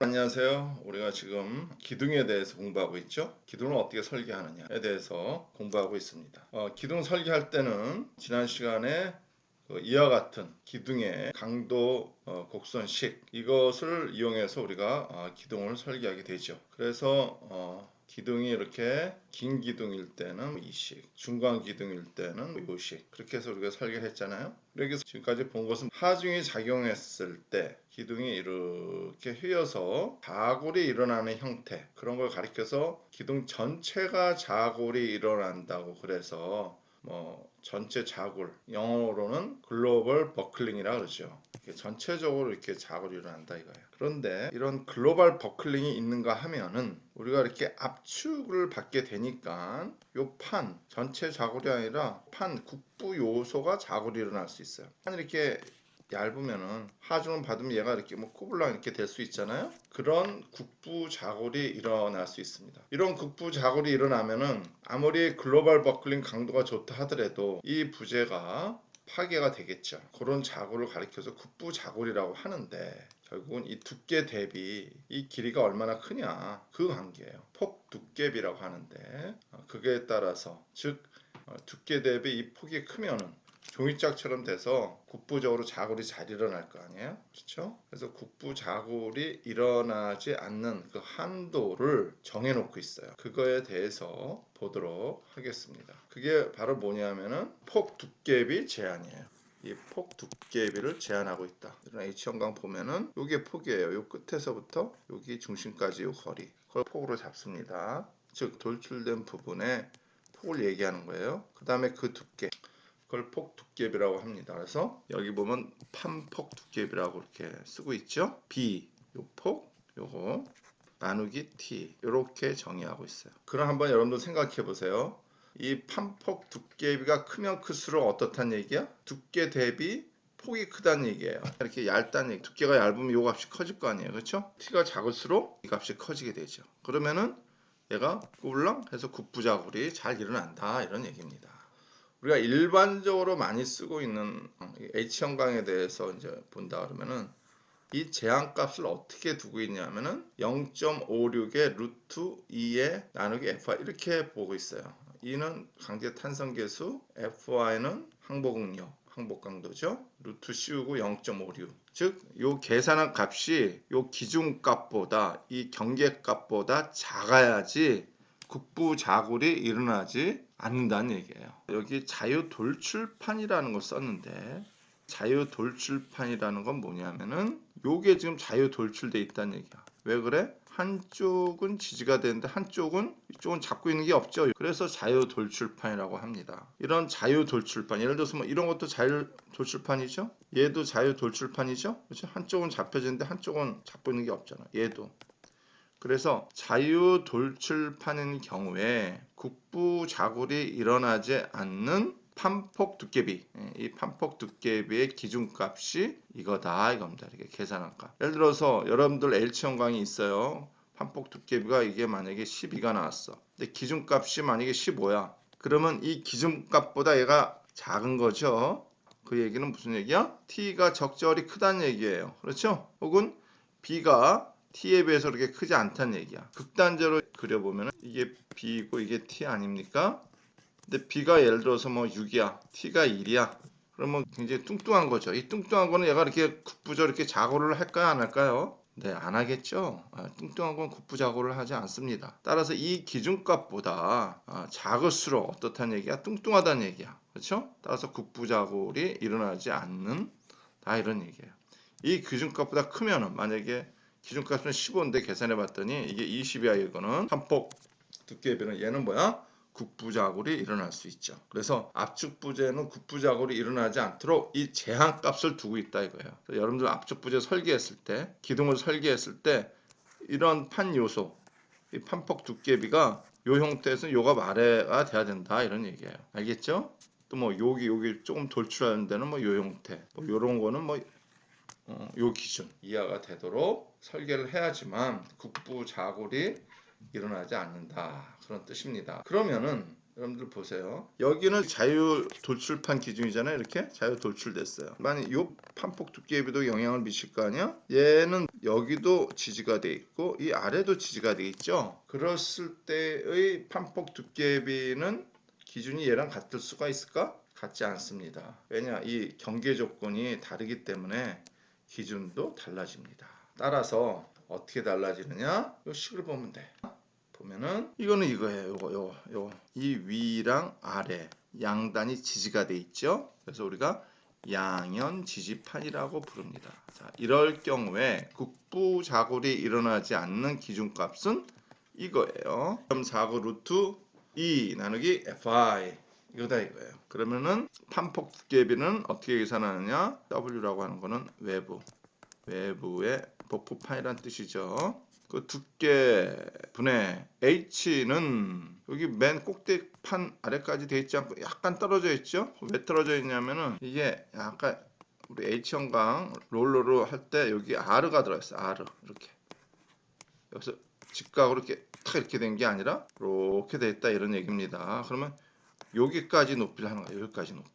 안녕하세요. 우리가 지금 기둥에 대해서 공부하고 있죠. 기둥을 어떻게 설계하느냐에 대해서 공부하고 있습니다. 어, 기둥 설계할 때는 지난 시간에 그 이와 같은 기둥의 강도 어, 곡선식 이것을 이용해서 우리가 어, 기둥을 설계하게 되죠. 그래서 어, 기둥이 이렇게 긴 기둥일 때는 이식, 중간 기둥일 때는 요식 그렇게 해서 우리가 설계를 했잖아요. 이렇게 지금까지 본 것은 하중이 작용했을 때 기둥이 이렇게 휘어서 자골이 일어나는 형태 그런 걸 가리켜서 기둥 전체가 자골이 일어난다고 그래서 뭐 전체 자골 영어로는 글로벌 버클링이라 그러죠. 이렇게 전체적으로 이렇게 자골이 일어난다 이거예요. 그런데 이런 글로벌 버클링이 있는가 하면은 우리가 이렇게 압축을 받게 되니까 요 판 전체 자골이 아니라 판 국부 요소가 자골이 일어날 수 있어요. 판 이렇게 얇으면은 하중을 받으면 얘가 이렇게 뭐 꼬불랑 이렇게 될 수 있잖아요. 그런 국부 자골이 일어날 수 있습니다. 이런 국부 자골이 일어나면은 아무리 글로벌 버클링 강도가 좋다 하더라도 이 부재가 파괴가 되겠죠. 그런 자골을 가리켜서 국부 자골이라고 하는데 결국은 이 두께 대비 이 길이가 얼마나 크냐 그 관계예요. 폭 두께비라고 하는데 어, 그게 따라서 즉 어, 두께 대비 이 폭이 크면은 종이짝처럼 돼서 국부적으로 자골이 잘 일어날 거 아니에요? 그렇죠? 그래서 국부 자골이 일어나지 않는 그 한도를 정해놓고 있어요. 그거에 대해서 보도록 하겠습니다. 그게 바로 뭐냐면은 폭 두께비 제한이에요. 이폭 두께비를 제한하고 있다. 이런 H형광 보면은 이게 폭이에요. 요 끝에서부터 여기 중심까지 요 거리. 그걸 폭으로 잡습니다. 즉 돌출된 부분에 폭을 얘기하는 거예요. 그 다음에 그 두께. 그걸 폭 두께비라고 합니다. 그래서 여기 보면 판폭 두께비라고 이렇게 쓰고 있죠. B 요폭 요거 나누기 T 이렇게 정의하고 있어요. 그럼 한번 여러분들 생각해 보세요. 이 판폭 두께비가 크면 클수록 어떻단 얘기야? 두께 대비 폭이 크다는 얘기예요. 이렇게 얇다는 얘기. 두께가 얇으면 요 값이 커질 거 아니에요. 그렇죠? T가 작을수록 이 값이 커지게 되죠. 그러면은 얘가 꿀렁 해서 국부작울이 잘 일어난다 이런 얘기입니다. 우리가 일반적으로 많이 쓰고 있는 H 형광에 대해서 이제 본다 그러면은 이 제한값을 어떻게 두고 있냐면은 0.56의 루트 2에 나누기 FY 이렇게 보고 있어요. 2는 강제 탄성계수, FY는 항복응력, 항복 강도죠. 루트 씌우고 0.56. 즉, 요 계산한 값이 요 기준값보다 이 경계값보다 작아야지 국부 자굴이 일어나지 않는다는 얘기예요. 여기 자유 돌출판이라는 걸 썼는데 자유 돌출판이라는 건 뭐냐면은 요게 지금 자유 돌출돼 있다는 얘기야. 왜 그래? 한쪽은 지지가 되는데 한쪽은 이쪽은 잡고 있는 게 없죠. 그래서 자유 돌출판이라고 합니다. 이런 자유 돌출판 예를 들어서 뭐 이런 것도 자유 돌출판이죠. 얘도 자유 돌출판이죠. 그렇죠? 한쪽은 잡혀지는데 한쪽은 잡고 있는 게 없잖아. 얘도 그래서 자유 돌출판인 경우에 국부 자굴이 일어나지 않는 판폭 두께비 예, 이 판폭 두께비의 기준값이 이거다 이겁니다. 이렇게 계산한 값 예를 들어서 여러분들 L치 형광이 있어요. 판폭 두께비가 이게 만약에 12가 나왔어. 근데 기준값이 만약에 15야. 그러면 이 기준값보다 얘가 작은 거죠. 그 얘기는 무슨 얘기야? T가 적절히 크다는 얘기예요. 그렇죠? 혹은 B가 t에 비해서 그렇게 크지 않다는 얘기야. 극단적으로 그려보면 이게 b이고 이게 t 아닙니까? 근데 b가 예를 들어서 뭐 6이야. t가 1이야. 그러면 굉장히 뚱뚱한 거죠. 이 뚱뚱한 거는 얘가 이렇게 국부적 이렇게 작업을 할까요? 안 할까요? 네, 안 하겠죠. 아, 뚱뚱한 건 작업을 하지 않습니다. 따라서 이 기준값보다 아, 작을수록 어떻다는 얘기야? 뚱뚱하다는 얘기야. 그렇죠? 따라서 작업이 일어나지 않는 다 이런 얘기예요. 이 기준값보다 크면은 만약에 기준값은 15인데 계산해 봤더니 이게 20이야 이거는 한폭 두께비는 얘는 뭐야? 국부작울이 일어날 수 있죠. 그래서 압축 부재는 국부작울이 일어나지 않도록 이 제한 값을 두고 있다 이거예요. 여러분들 압축 부재 설계했을 때, 기둥을 설계했을 때 이런 판 요소, 이 판폭 두께비가 요 형태에서 요가 아래가 돼야 된다 이런 얘기예요. 알겠죠? 또 뭐 여기 여기 조금 돌출하는 데는 뭐 요 형태, 뭐 요런 거는 뭐 어, 요 기준 이하가 되도록 설계를 해야지만 국부 자골이 일어나지 않는다 그런 뜻입니다. 그러면은 여러분들 보세요. 여기는 자유 돌출판 기준이잖아요. 이렇게 자유 돌출됐어요. 만약 요 판폭 두께비도 영향을 미칠 거 아니야? 얘는 여기도 지지가 돼 있고 이 아래도 지지가 돼 있죠. 그랬을 때의 판폭 두께비는 기준이 얘랑 같을 수가 있을까? 같지 않습니다. 왜냐 이 경계 조건이 다르기 때문에 기준도 달라집니다. 따라서 어떻게 달라지느냐? 이 식을 보면 돼. 보면은 이거는 이거예요. 요거 요거 요거 이 위랑 아래 양단이 지지가 돼 있죠. 그래서 우리가 양연 지지판이라고 부릅니다. 자, 이럴 경우에 국부 자골이 일어나지 않는 기준값은 이거예요. 0.49 루트 2 나누기 fi 이거다 이거예요. 그러면은 판폭 두께비는 어떻게 계산하느냐? W라고 하는 거는 외부 외부의 복부판이란 뜻이죠. 그 두께 분의 H는 여기 맨 꼭대판 아래까지 돼 있지 않고 약간 떨어져 있죠? 왜 떨어져 있냐면은 이게 약간 우리 H형광 롤러로 할 때 여기 R가 들어있어요. R 이렇게 여기서 직각으로 이렇게 탁 이렇게 된 게 아니라 이렇게 돼 있다 이런 얘기입니다. 그러면 여기까지 높이를 하는 거예요. 여기까지 높이.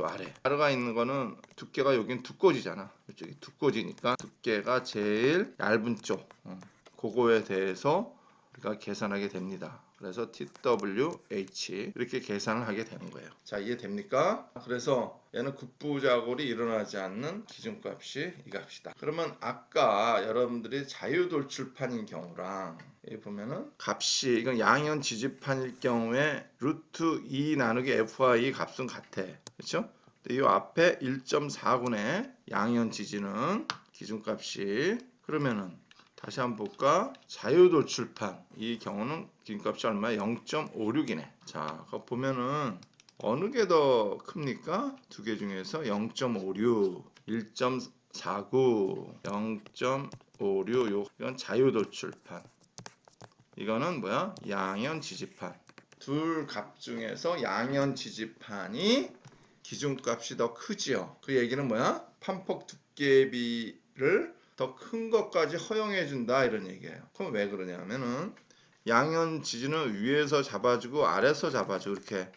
요 아래. 아래가 있는 거는 두께가 여긴 두꺼지잖아. 이쪽이 두꺼지니까 두께가 제일 얇은 쪽. 어, 그거에 대해서 우리가 계산하게 됩니다. 그래서 TWH 이렇게 계산을 하게 되는 거예요. 자 이해됩니까? 그래서 얘는 국부자골이 일어나지 않는 기준값이 이 값이다. 그러면 아까 여러분들이 자유돌출판인 경우랑 보면은 값이 이건 양현 지지판일 경우에 루트 2 나누기 FI 값은 같아. 그렇죠? 이 앞에 1.4군의 양현 지지는 기준값이 그러면은 다시 한번 볼까? 자유돌출판 이 경우는 기준값이 얼마야? 0.56이네. 자, 그거 보면은 어느 게 더 큽니까? 두 개 중에서 0.56, 1.49, 0.56요 이건 자유돌출판. 이거는 뭐야? 양현 지지판. 둘 값 중에서 양현 지지판이 기준값이 더 크지요. 그 얘기는 뭐야? 판폭 두께비를 더 큰 것까지 허용해 준다 이런 얘기예요. 그럼 왜 그러냐면은 양현 지지는 위에서 잡아주고 아래서 잡아주고 이렇게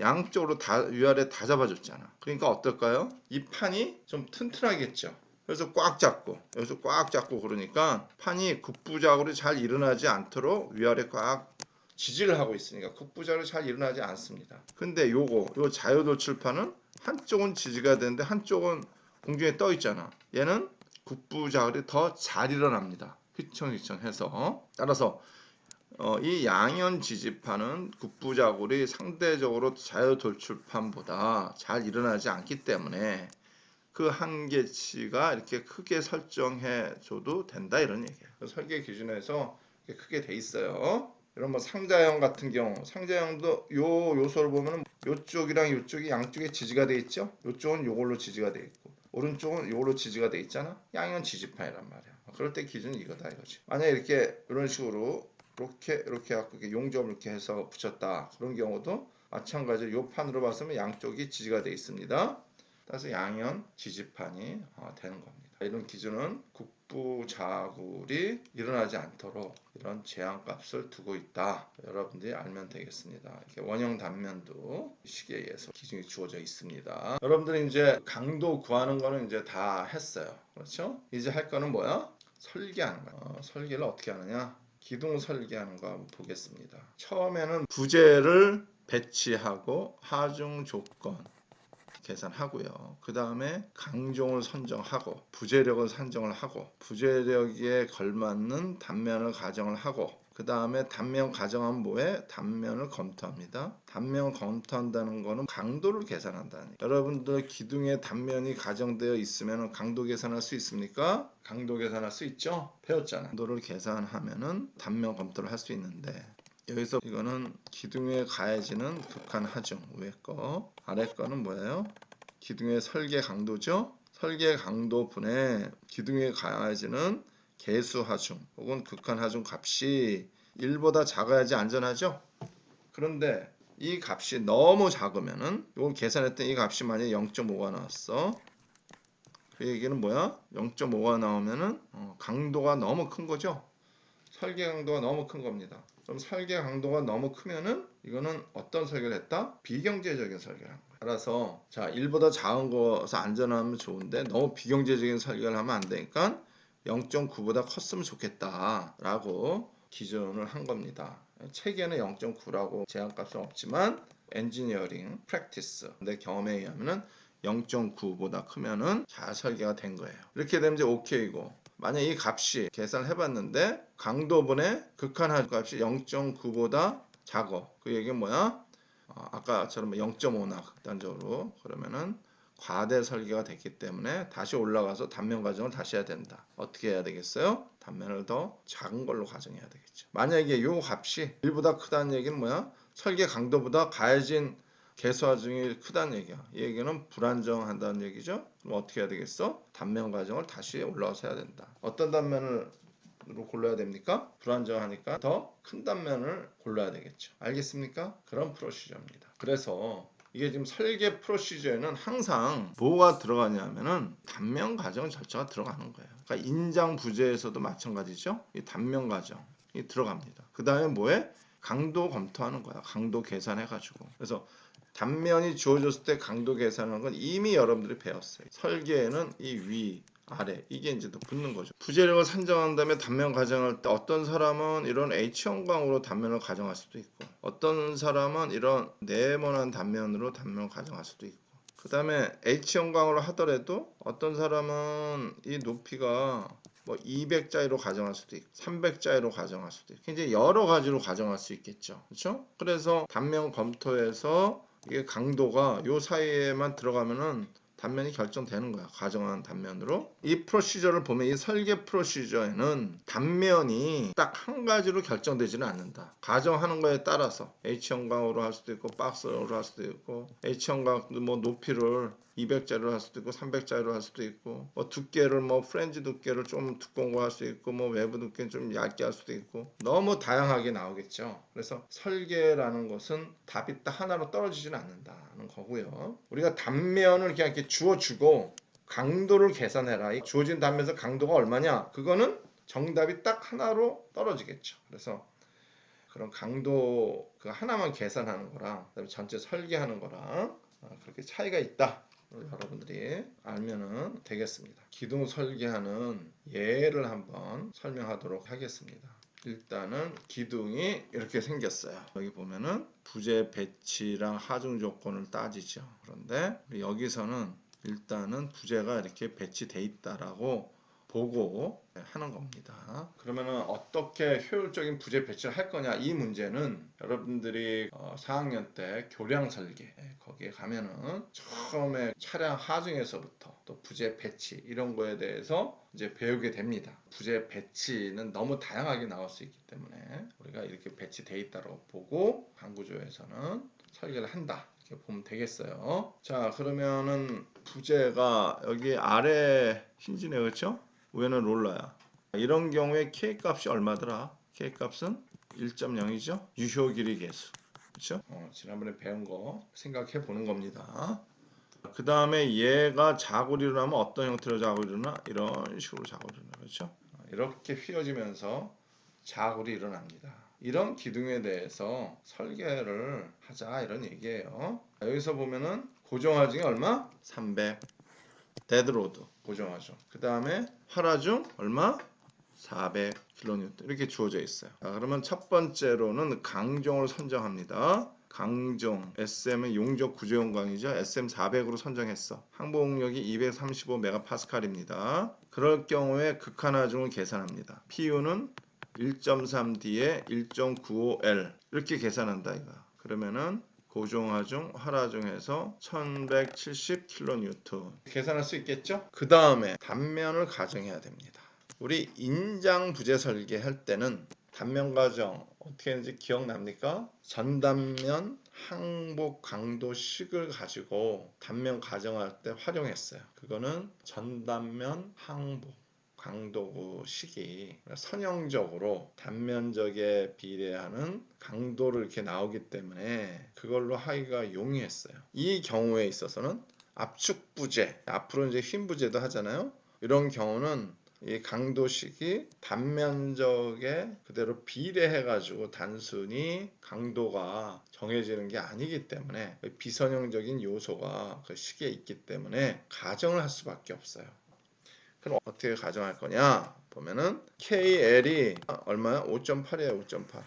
양쪽으로 다 위아래 다 잡아줬잖아. 그러니까 어떨까요? 이 판이 좀 튼튼하겠죠. 그래서 꽉 잡고 여기서 꽉 잡고 그러니까 판이 국부작으로 잘 일어나지 않도록 위아래 꽉 지지를 하고 있으니까 국부작으로 잘 일어나지 않습니다. 근데 요거 요 자유도출판은 한쪽은 지지가 되는데 한쪽은 공중에 떠 있잖아. 얘는 국부작을이 더잘 일어납니다. 휘청휘청해서 따라서 어, 이 양현 지지판은 국부자골이 상대적으로 자유돌출판보다 잘 일어나지 않기 때문에 그 한계치가 이렇게 크게 설정해 줘도 된다 이런 얘기예요. 그 설계 기준에서 크게 돼 있어요. 이런 뭐 상자형 같은 경우 상자형도 요 요소를 보면은 요쪽이랑 요쪽이 양쪽에 지지가 돼 있죠. 요쪽은 요걸로 지지가 돼 있고 오른쪽은 요걸로 지지가 돼 있잖아. 양현 지지판이란 말이야. 그럴 때 기준이 이거다 이거지. 만약 이렇게 이런 식으로 이렇게 이렇게 해갖고 이렇게 용접을 이렇게 해서 붙였다 그런 경우도 마찬가지로 요 판으로 봤으면 양쪽이 지지가 돼 있습니다. 따라서 양현 지지판이 어, 되는 겁니다. 이런 기준은 국부 자굴이 일어나지 않도록 이런 제한값을 두고 있다. 여러분들이 알면 되겠습니다. 이렇게 원형 단면도 시계에 의해서 기준이 주어져 있습니다. 여러분들이 이제 강도 구하는 거는 이제 다 했어요. 그렇죠? 이제 할 거는 뭐야? 설계하는 거야. 어, 설계를 어떻게 하느냐? 기둥 설계하는 거 한번 보겠습니다. 처음에는 부재를 배치하고 하중 조건 계산하고요. 그 다음에 강종을 선정하고 부재력을 산정을 하고 부재력에 걸맞는 단면을 가정을 하고 그 다음에 단면 가정한 뭐에 단면을 검토합니다. 단면 검토한다는 거는 강도를 계산한다는. 여러분들 기둥에 단면이 가정되어 있으면 강도 계산할 수 있습니까? 강도 계산할 수 있죠? 배웠잖아. 강도를 계산하면은 단면 검토를 할 수 있는데 여기서 이거는 기둥에 가해지는 극한 하중 위에 거 아래 거는 뭐예요? 기둥의 설계 강도죠. 설계 강도 분의 기둥에 가해지는 개수 하중 혹은 극한 하중 값이 1보다 작아야지 안전하죠. 그런데 이 값이 너무 작으면은 이건 계산했던 이 값이 만약에 0.5가 나왔어. 그 얘기는 뭐야? 0.5가 나오면은 어, 강도가 너무 큰 거죠. 설계 강도가 너무 큰 겁니다. 좀 설계 강도가 너무 크면은 이거는 어떤 설계를 했다? 비경제적인 설계를 한 거야. 따라서 자 1보다 작은 거서 안전하면 좋은데 너무 비경제적인 설계를 하면 안 되니까 0.9보다 컸으면 좋겠다라고 기준을 한 겁니다. 책에는 0.9라고 제한값은 없지만 엔지니어링 프랙티스 내 경험에 의하면은 0.9보다 크면은 잘 설계가 된 거예요. 이렇게 되면 이제 오케이고 만약 이 값이 계산을 해봤는데 강도분의 극한할 값이 0.9보다 작어. 그 얘기는 뭐야? 어, 아까처럼 0.5나 극단적으로 그러면은 과대 설계가 됐기 때문에 다시 올라가서 단면 가정을 다시 해야 된다. 어떻게 해야 되겠어요? 단면을 더 작은 걸로 가정해야 되겠죠. 만약에 이 값이 1보다 크다는 얘기는 뭐야? 설계 강도보다 가해진 개수화 중이 크다는 얘기야. 이 얘기는 불안정한다는 얘기죠. 그럼 어떻게 해야 되겠어? 단면 과정을 다시 올라와서 해야 된다. 어떤 단면을 로 골라야 됩니까? 불안정하니까 더 큰 단면을 골라야 되겠죠. 알겠습니까? 그런 프로시저입니다. 그래서 이게 지금 설계 프로시저에는 항상 뭐가 들어가냐면은 단면 과정 절차가 들어가는 거예요. 그러니까 인장 부재에서도 마찬가지죠. 이 단면 과정이 들어갑니다. 그 다음에 뭐해? 강도 검토하는 거야. 강도 계산해가지고. 그래서 단면이 주어졌을 때 강도 계산하는 건 이미 여러분들이 배웠어요. 설계에는 이 위, 아래 이게 이제 또 붙는 거죠. 부재력을 산정한 다음에 단면 가정할 때 어떤 사람은 이런 H 형광으로 단면을 가정할 수도 있고 어떤 사람은 이런 네모난 단면으로 단면을 가정할 수도 있고 그 다음에 H 형광으로 하더라도 어떤 사람은 이 높이가 뭐 200자리로 가정할 수도 있고 300자리로 가정할 수도 있고 굉장히 여러 가지로 가정할 수 있겠죠. 그렇죠? 그래서 단면 검토에서 이게 강도가 요 사이에만 들어가면은 단면이 결정되는 거야. 가정한 단면으로. 이 프로시저를 보면 이 설계 프로시저에는 단면이 딱 한 가지로 결정되지는 않는다. 가정하는 거에 따라서 H형광으로 할 수도 있고 박스로 할 수도 있고 H형광 뭐 높이를 200짜리로 할 수도 있고 300짜리로 할 수도 있고 뭐 두께를 뭐 프렌즈 두께를 좀 두꺼운 거 할 수 있고 뭐 외부 두께는 좀 얇게 할 수도 있고 너무 다양하게 나오겠죠. 그래서 설계라는 것은 답이 딱 하나로 떨어지지는 않는다는 거고요. 우리가 단면을 그냥 이렇게 주어주고 강도를 계산해라. 이 주어진 단면에서 강도가 얼마냐? 그거는 정답이 딱 하나로 떨어지겠죠. 그래서 그런 강도 그 하나만 계산하는 거랑 그다음에 전체 설계하는 거랑 어, 그렇게 차이가 있다. 여러분들이 알면은 되겠습니다. 기둥 설계하는 예를 한번 설명하도록 하겠습니다. 일단은 기둥이 이렇게 생겼어요. 여기 보면은 부재 배치랑 하중 조건을 따지죠. 그런데 여기서는 일단은 부재가 이렇게 배치돼 있다라고 보고 하는 겁니다. 그러면은 어떻게 효율적인 부재 배치를 할 거냐 이 문제는 여러분들이 어, 4학년 때 교량 설계 예, 거기에 가면은 처음에 차량 하중에서부터 또 부재 배치 이런 거에 대해서 이제 배우게 됩니다. 부재 배치는 너무 다양하게 나올 수 있기 때문에 우리가 이렇게 배치돼 있다고 보고 강구조에서는 설계를 한다. 이렇게 보면 되겠어요. 자, 그러면은 부재가 여기 아래 힌지네 그렇죠? 위에는 롤러야. 이런 경우에 K 값이 얼마더라? K 값은 1.0이죠. 유효 길이 계수. 그렇죠? 어, 지난번에 배운 거 생각해 보는 겁니다. 그 다음에 얘가 자고리 일어나면 어떤 형태로 자고리 일어나? 이런 식으로 자고리 일어나. 그렇죠? 어, 이렇게 휘어지면서 자고리 일어납니다. 이런 기둥에 대해서 설계를 하자 이런 얘기예요. 여기서 보면은 고정하중이 얼마? 300. 데드로드 고정하중. 그 다음에 활하중 얼마? 400kN 이렇게 주어져 있어요. 자, 그러면 첫 번째로는 강종을 선정합니다. 강종 SM은 용적 구조용광이죠. SM 400으로 선정했어. 항복력이 235메가파스칼입니다. 그럴 경우에 극한하중을 계산합니다. PU는 1.3D에 1.95L 이렇게 계산한다 이거. 그러면은 고종하중, 활하중에서 1170kN 계산할 수 있겠죠? 그 다음에 단면을 가정해야 됩니다. 우리 인장 부재 설계할 때는 단면 가정 어떻게 했는지 기억납니까? 전단면 항복 강도 식을 가지고 단면 가정할 때 활용했어요. 그거는 전단면 항복 강도 식이 선형적으로 단면적에 비례하는 강도를 이렇게 나오기 때문에 그걸로 하기가 용이했어요. 이 경우에 있어서는 압축 부재, 앞으로 이제 흰 부재도 하잖아요. 이런 경우는 이 강도식이 단면적에 그대로 비례해 가지고 단순히 강도가 정해지는 게 아니기 때문에 그 비선형적인 요소가 그 식에 있기 때문에 가정을 할 수밖에 없어요. 그럼 어떻게 가정할 거냐? 보면은 KL이 얼마야? 5.8이에요. 5.8.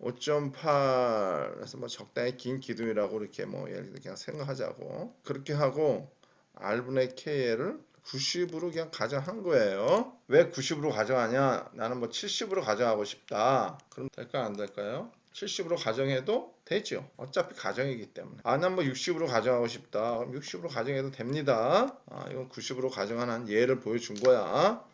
5.8에서 뭐 적당히 긴 기둥이라고 이렇게 뭐 예를 들어 그냥 생각하자고 그렇게 하고 R분의 KL을 90으로 그냥 가정한 거예요. 왜 90으로 가정하냐? 나는 뭐 70으로 가정하고 싶다. 그럼 될까요? 안 될까요? 70으로 가정해도 되죠. 어차피 가정이기 때문에. 아, 난 뭐 60으로 가정하고 싶다. 그럼 60으로 가정해도 됩니다. 아, 이건 90으로 가정하는 예를 보여준 거야.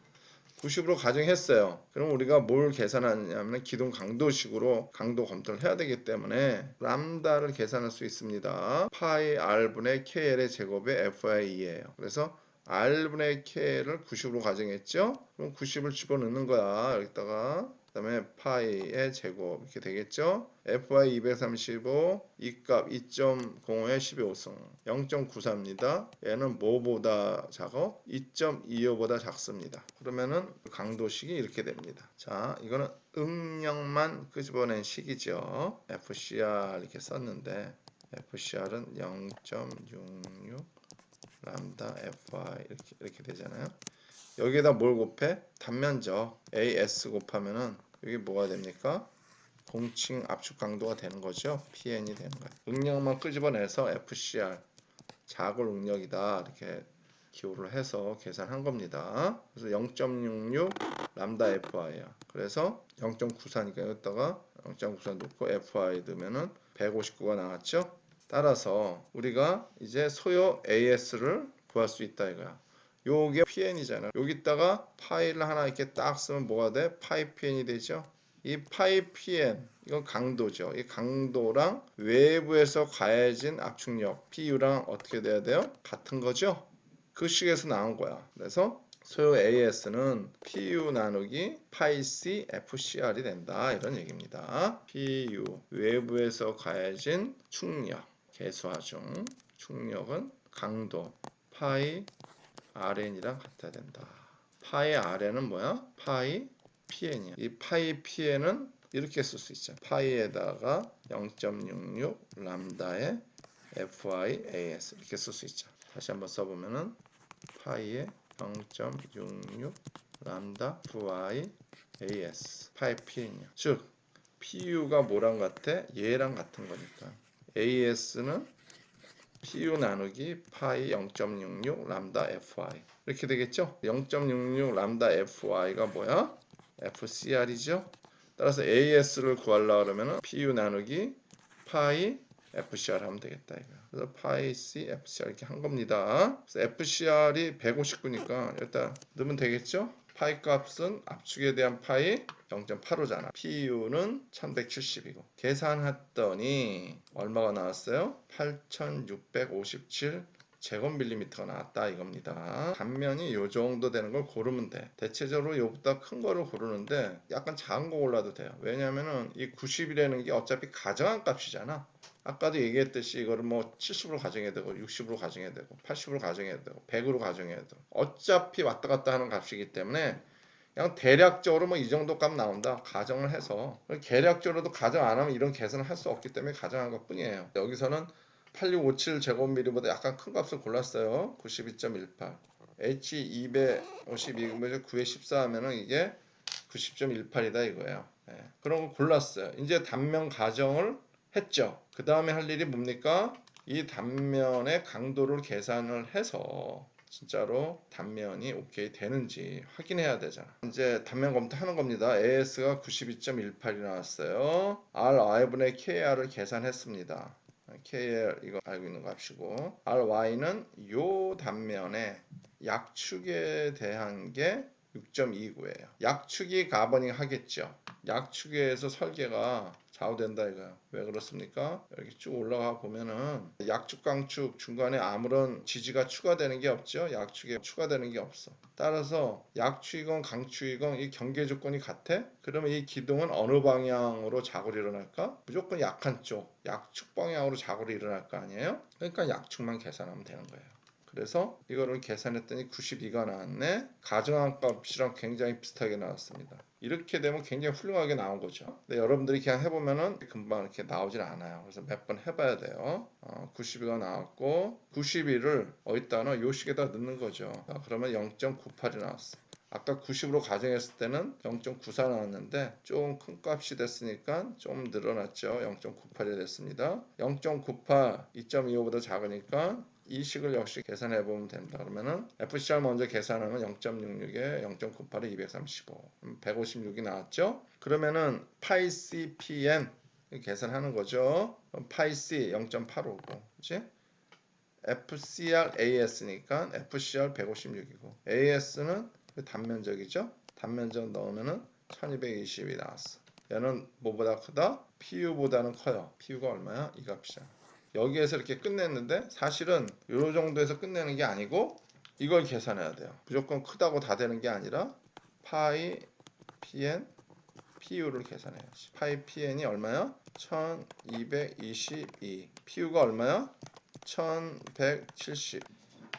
90으로 가정했어요. 그럼 우리가 뭘 계산하냐면 기둥 강도식으로 강도 검토를 해야 되기 때문에 람다를 계산할 수 있습니다. 파이 r분의 kl의 제곱의 fi예요. 그래서 r분의 kl을 90으로 가정했죠. 그럼 90을 집어넣는 거야. 여기다가 그 다음에 파이의 제곱 이렇게 되겠죠. fy 235 이값 2.05의 12호승 0.94입니다. 얘는 뭐보다 작어? 2.25보다 작습니다. 그러면은 강도식이 이렇게 됩니다. 자, 이거는 응력만 끄집어낸 식이죠. FCR 이렇게 썼는데 FCR은 0.66 람다 FI 이렇게 이렇게 되잖아요. 여기에다 뭘 곱해? 단면적 AS 곱하면은 여기 뭐가 됩니까? 공칭 압축 강도가 되는 거죠. PN이 되는 거예요. 응력만 끄집어내서 FCR 작을 응력이다 이렇게 기호를 해서 계산한 겁니다. 그래서 0.66 람다 FI야. 그래서 0.94니까 여기다가 0.94 놓고 FI 넣으면은 159가 나왔죠. 따라서 우리가 이제 소요 AS를 구할 수 있다 이거야. 요게 PN이잖아. 여기다가 파이를 하나 이렇게 딱 쓰면 뭐가 돼? 파이 PN이 되죠. 이 파이 PN 이건 강도죠. 이 강도랑 외부에서 가해진 압축력 PU랑 어떻게 돼야 돼요? 같은 거죠. 그 식에서 나온 거야. 그래서 소요 AS는 PU 나누기 파이 C FCR이 된다 이런 얘기입니다. PU 외부에서 가해진 축력 개수화 중 축력은 강도 파이 RN이랑 같아야 된다. 파이 RN은 뭐야? 파이 PN이야. 이 파이 PN은 이렇게 쓸 수 있죠. 파이에다가 0.66 람다의 FIAS 이렇게 쓸 수 있죠. 다시 한번 써보면은 파이에 0.66 람다 FIAS 파이 PN이야. 즉 PU가 뭐랑 같아? 얘랑 같은 거니까. AS는 PU 나누기 파이 0.66 람다 FI 이렇게 되겠죠? 0.66 람다 FI가 뭐야? FCR이죠? 따라서 AS를 구하려고 그러면 PU 나누기 파이 FCR 하면 되겠다 이거. 그래서 파이 C FCR 이렇게 한 겁니다. 그래서 FCR이 159니까 여기다 넣으면 되겠죠? 파이 값은 압축에 대한 파이 0.85잖아. PU는 1170이고 계산했더니 얼마가 나왔어요? 8657 제곱밀리미터가 나왔다 이겁니다. 단면이 요 정도 되는 걸 고르면 돼. 대체적으로 요보다 큰 거를 고르는데 약간 작은 거 골라도 돼요. 왜냐면은 이 90이라는 게 어차피 가정한 값이잖아. 아까도 얘기했듯이 이거를 뭐 70으로 가정해야 되고 60으로 가정해야 되고 80으로 가정해야 되고 100으로 가정해야 되고 어차피 왔다 갔다 하는 값이기 때문에 그냥 대략적으로 뭐 이 정도 값 나온다 가정을 해서 계략적으로도 가정 안 하면 이런 계산을 할 수 없기 때문에 가정한 것 뿐이에요 여기서는 8657 제곱미리보다 약간 큰 값을 골랐어요 92.18 H 252 9에 14 하면은 이게 90.18이다 이거예요 예, 그런 거 골랐어요 이제 단면 가정을 했죠 그 다음에 할 일이 뭡니까 이 단면의 강도를 계산을 해서 진짜로 단면이 오케이 되는지 확인해야 되잖아. 이제 단면 검토하는 겁니다. AS가 92.18이 나왔어요. RI분의 KR을 계산했습니다. KR 이거 알고 있는 값이고. RY는 요 단면의 약축에 대한 게 6.29예요. 약축이 가버닝 하겠죠. 약축에서 설계가 좌우된다 이거야. 왜 그렇습니까? 여기 쭉 올라가 보면은 약축 강축 중간에 아무런 지지가 추가되는 게 없죠. 약축에 추가되는 게 없어. 따라서 약축이건 강축이건 이 경계 조건이 같아? 그러면 이 기둥은 어느 방향으로 자골이 일어날까? 무조건 약한 쪽, 약축 방향으로 자골이 일어날 거 아니에요? 그러니까 약축만 계산하면 되는 거예요. 그래서 이거를 계산했더니 92가 나왔네. 가정한 값이랑 굉장히 비슷하게 나왔습니다. 이렇게 되면 굉장히 훌륭하게 나온 거죠. 근데 여러분들이 그냥 해보면은 금방 이렇게 나오질 않아요. 그래서 몇 번 해봐야 돼요. 어, 92가 나왔고 92를 어디다 넣어? 요 식에다 넣는 거죠. 자, 그러면 0.98이 나왔어. 아까 90으로 가정했을 때는 0.94 나왔는데 좀 큰 값이 됐으니까 좀 늘어났죠. 0.98이 됐습니다. 0.98 2.25보다 작으니까 이 식을 역시 계산해 보면 된다. 그러면은 FCR 먼저 계산하면 0.66에 0.98에 235. 156이 나왔죠? 그러면은 파이 CPN 계산하는 거죠. 파이 C 0.859. 그렇지? FCR AS니까 FCR 156이고 AS는 단면적이죠. 단면적 넣으면은 1220이 나왔어. 얘는 뭐보다 크다? PU보다는 커요. PU가 얼마야? 이 값이야. 여기에서 이렇게 끝냈는데 사실은 요 정도에서 끝내는 게 아니고 이걸 계산해야 돼요. 무조건 크다고 다 되는 게 아니라 파이 PN PU를 계산해야지. 파이 PN이 얼마야? 1222. PU가 얼마야? 1170.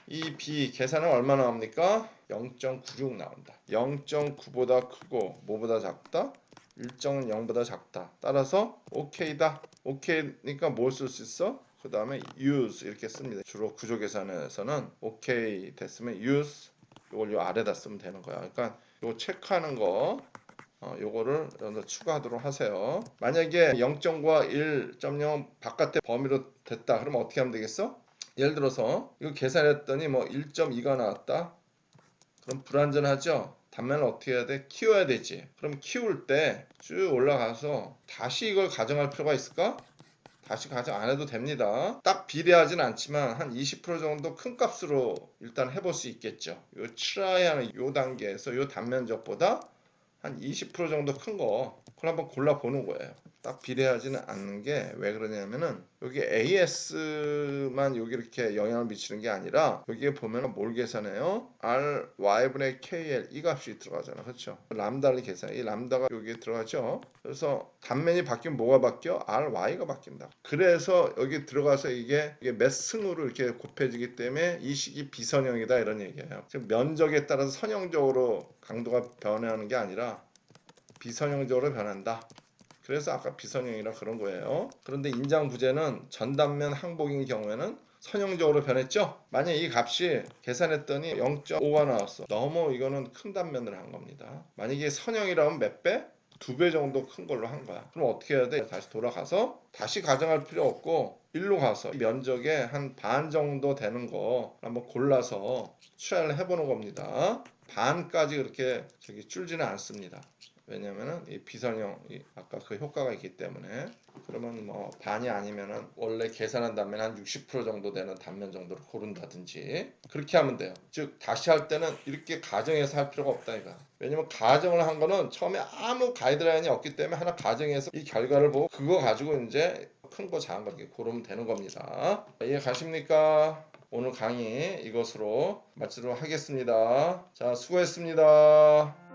이 B 계산은 얼마 나옵니까? 0.96 나온다. 0.9보다 크고 뭐보다 작다? 1점은 0보다 작다. 따라서 OK다. OK니까 뭘 쓸 수 있어? 그 다음에 use 이렇게 씁니다. 주로 구조 계산에서는 OK 됐으면 use 이걸 요 아래다 쓰면 되는 거야. 그러니까 요 체크하는 거 어, 요거를 여기다 추가하도록 하세요. 만약에 0.9와 1.0 바깥의 범위로 됐다. 그러면 어떻게 하면 되겠어? 예를 들어서 이거 계산했더니 뭐 1.2가 나왔다. 그럼 불안전하죠? 단면을 어떻게 해야 돼? 키워야 되지. 그럼 키울 때 쭉 올라가서 다시 이걸 가정할 필요가 있을까? 다시 가정 안 해도 됩니다. 딱 비례하진 않지만 한 20% 정도 큰 값으로 일단 해볼 수 있겠죠. 요 try 하는 요 단계에서 요 단면적보다 한 20% 정도 큰 거 그걸 한번 골라 보는 거예요. 딱 비례하지는 않는 게 왜 그러냐면은 여기 AS만 여기 이렇게 영향을 미치는 게 아니라 여기에 보면은 뭘 계산해요? R Y분의 KL 이 값이 들어가잖아. 그렇죠? 람다를 계산해. 이 람다가 여기에 들어가죠. 그래서 단면이 바뀌면 뭐가 바뀌어? R Y가 바뀐다. 그래서 여기 들어가서 이게 이게 몇 승으로 이렇게 곱해지기 때문에 이 식이 비선형이다 이런 얘기예요. 즉 면적에 따라서 선형적으로 강도가 변하는 게 아니라 비선형적으로 변한다. 그래서 아까 비선형이라 그런 거예요. 그런데 인장 부재는 전단면 항복인 경우에는 선형적으로 변했죠? 만약 이 값이 계산했더니 0.5가 나왔어. 너무 이거는 큰 단면을 한 겁니다. 만약에 선형이라면 몇 배? 두 배 정도 큰 걸로 한 거야. 그럼 어떻게 해야 돼? 다시 돌아가서 다시 가정할 필요 없고 일로 가서 면적의 한 반 정도 되는 거 한번 골라서 추천을 해보는 겁니다. 반까지 그렇게 저기 줄지는 않습니다. 왜냐면은 이 비선형 이 아까 그 효과가 있기 때문에 그러면 뭐 반이 아니면은 원래 계산한다면 한 60% 정도 되는 단면 정도를 고른다든지 그렇게 하면 돼요. 즉 다시 할 때는 이렇게 가정해서 할 필요가 없다 이거. 왜냐면 가정을 한 거는 처음에 아무 가이드라인이 없기 때문에 하나 가정해서 이 결과를 보고 그거 가지고 이제 큰 거 작은 거 이렇게 고르면 되는 겁니다. 이해 가십니까? 오늘 강의 이것으로 마치도록 하겠습니다. 자 수고했습니다.